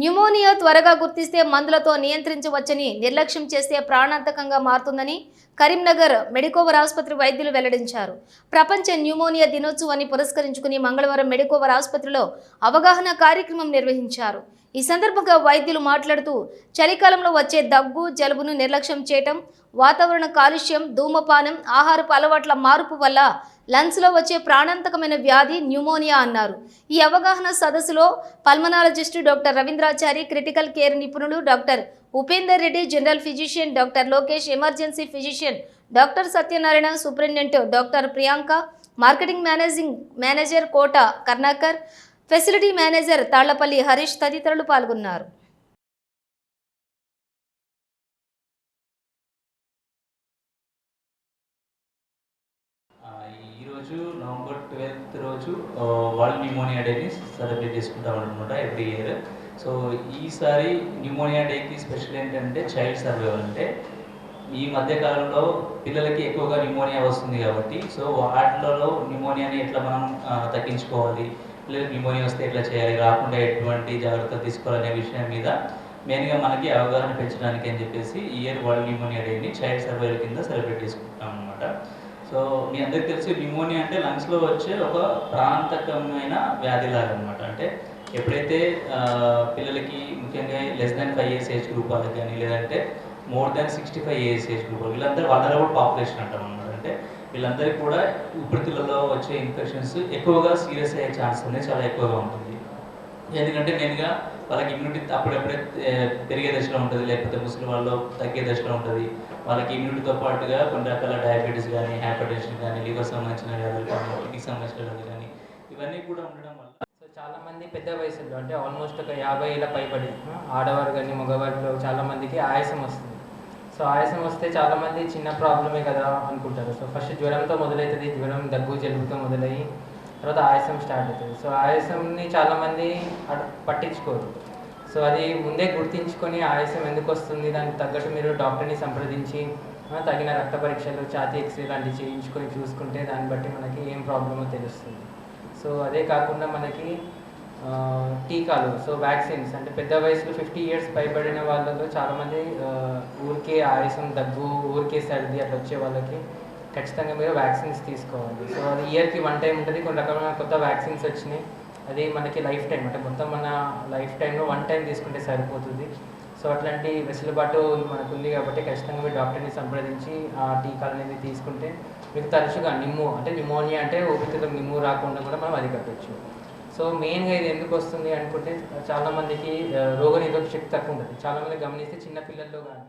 Pneumonia త్వరగా గుర్తిస్తే మందులతో నియంత్రించవచ్చని నిర్లక్ష్యం చేస్తే ప్రాణాంతకంగా మారుతుందని కరీంనగర్ మెడికోవర్ ఆసుపత్రి వైద్యులు వెల్లడించారు. ప్రపంచ న్యూమోనియా దినోత్సవాన్ని పురస్కరించుకుని మంగళవారం మెడికోవర్ ఆసుపత్రిలో అవగాహన కార్యక్రమం నిర్వహించారు. ఈ సందర్భంగా వైద్యులు మాట్లాడుతూ చలికాలంలో వచ్చే దగ్గు జలుబును నిర్లక్ష్యం చేయటం వాతావరణ కాలుష్యం ధూమపానం ఆహారపు అలవాట్ల మార్పు వల్ల లంగ్స్లో వచ్చే ప్రాణాంతకమైన వ్యాధి న్యూమోనియా అన్నారు. ఈ అవగాహన సదస్సులో pulmonologist doctor Ravindrachari critical care నిపుణులు doctor Upender Reddy general physician doctor Lokesh emergency physician doctor Satyanarayana superintendent doctor Priyanka marketing managing manager Kota Karnakar facility manager Tallapalli Harish తదితరులు పాల్గొన్నారు. ఈరోజు నవంబర్ ట్వెల్త్ రోజు world pneumonia డేని celebrate చేసుకుంటాం అనమాట every year. So ఈసారి pneumonia డేకి special ఏంటంటే చైల్డ్ సర్వైవల్ అంటే ఈ మధ్య కాలంలో పిల్లలకి ఎక్కువగా న్యూమోనియా వస్తుంది కాబట్టి సో వాటిలలో న్యూమోనియాని ఎట్లా మనం తగ్గించుకోవాలి? న్యూమోనియా వస్తే ఎట్లా చేయాలి? రాకుండా ఎటువంటి జాగ్రత్తలు తీసుకోవాలనే విషయం మీద మెయిన్గా మనకి అవగాహన పెంచడానికి అని చెప్పేసి ఈ ఇయర్ వరల్డ్ న్యూమోనియా డేని చైల్డ్ సర్వైవల్ కింద సెలబ్రేట్ చేసుకుంటున్నాం అనమాట సో మీ అందరికి తెలిసి న్యూమోనియా అంటే లంగ్స్లో వచ్చే ఒక ప్రాంతకమైన వ్యాధి లాగా అనమాట అంటే ఎప్పుడైతే పిల్లలకి ముఖ్యంగా less than five years age group వాళ్ళకి కానీ లేదంటే more than sixty five age age group వీళ్ళందరూ వల్నరబుల్ పాపులేషన్ అంటాం అనమాట అంటే వీళ్ళందరికీ కూడా ఊపిరితిత్తులలో వచ్చే ఇన్ఫెక్షన్స్ ఎక్కువగా సీరియస్ అయ్యే ఛాన్స్ అనేది చాలా ఎక్కువగా ఉంటుంది. ఎందుకంటే మెయిన్గా వాళ్ళకి ఇమ్యూనిటీ అప్పుడప్పుడే పెరిగే దశలో ఉంటుంది లేకపోతే ముసలి వాళ్ళు తగ్గే దశలో ఉంటుంది. వాళ్ళకి ఇమ్యూనిటీతో పాటుగా కొన్ని రకాల డయాబెటీస్ కానీ హైపర్ టెన్షన్ కానీ లివర్ సంబంధించిన వ్యాధులు కానీ కిడ్నీకి సంబంధించిన వ్యాధులు కానీ ఇవన్నీ కూడా ఉండడం వల్ల సో చాలామంది పెద్ద వయసులో అంటే ఆల్మోస్ట్ ఒక యాభై ఏళ్ళ పైబడి ఆడవారు కానీ మగవారిలో చాలా మందికి ఆయాసం వస్తుంది. సో ఆయాసం వస్తే చాలా మంది చిన్న ప్రాబ్లమే కదా అనుకుంటారు. సో ఫస్ట్ జ్వరంతో మొదలవుతుంది జ్వరం దగ్గు జలుబుతో మొదలయ్యి తర్వాత ఆయాసం స్టార్ట్ అవుతుంది. సో ఆయాసంని చాలా మంది అట్- పట్టించుకోరు. సో అది ముందే గుర్తించుకొని ఆయాసం ఎందుకు వస్తుంది దానికి తగ్గట్టు మీరు డాక్టర్ని సంప్రదించి తగిన రక్త పరీక్షలు ఛాతీ ఎక్స్రే లాంటివి చేయించుకొని చూసుకుంటే దాన్ని బట్టి మనకి ఏం ప్రాబ్లమో తెలుస్తుంది సో అదే కాకుండా మనకి టీకాలు సో వ్యాక్సిన్స్ అంటే పెద్ద వయసులో ఫిఫ్టీ ఇయర్స్ పైబడిన వాళ్ళలో చాలామంది ఊరికే ఆయాసం దగ్గు ఊరికే సర్ది అట్లా వచ్చే వాళ్ళకి ఖచ్చితంగా మీరు వ్యాక్సిన్స్ తీసుకోవాలి. సో అది ఇయర్కి వన్ టైం ఉంటుంది. కొన్ని రకమైన కొత్త వ్యాక్సిన్స్ వచ్చినాయి. అది మనకి లైఫ్ టైం అంటే మొత్తం మన లైఫ్ టైంలో వన్ టైం తీసుకుంటే సరిపోతుంది. సో అట్లాంటి వెసులుబాటు మనకు ఉంది కాబట్టి ఖచ్చితంగా మీరు డాక్టర్ని సంప్రదించి ఆ టీకాలు అనేది తీసుకుంటే మీకు తరచుగా నిమ్ము అంటే న్యూమోనియా అంటే ఊపిరితిత్తులకు నిమ్ము రాకుండా కూడా మనం అరికట్టవచ్చు సో మెయిన్గా ఇది ఎందుకు వస్తుంది అనుకుంటే చాలామందికి రోగ నిరోధక శక్తి తక్కువ ఉంటుంది. చాలామంది గమనిస్తే చిన్న పిల్లల్లో కానీ.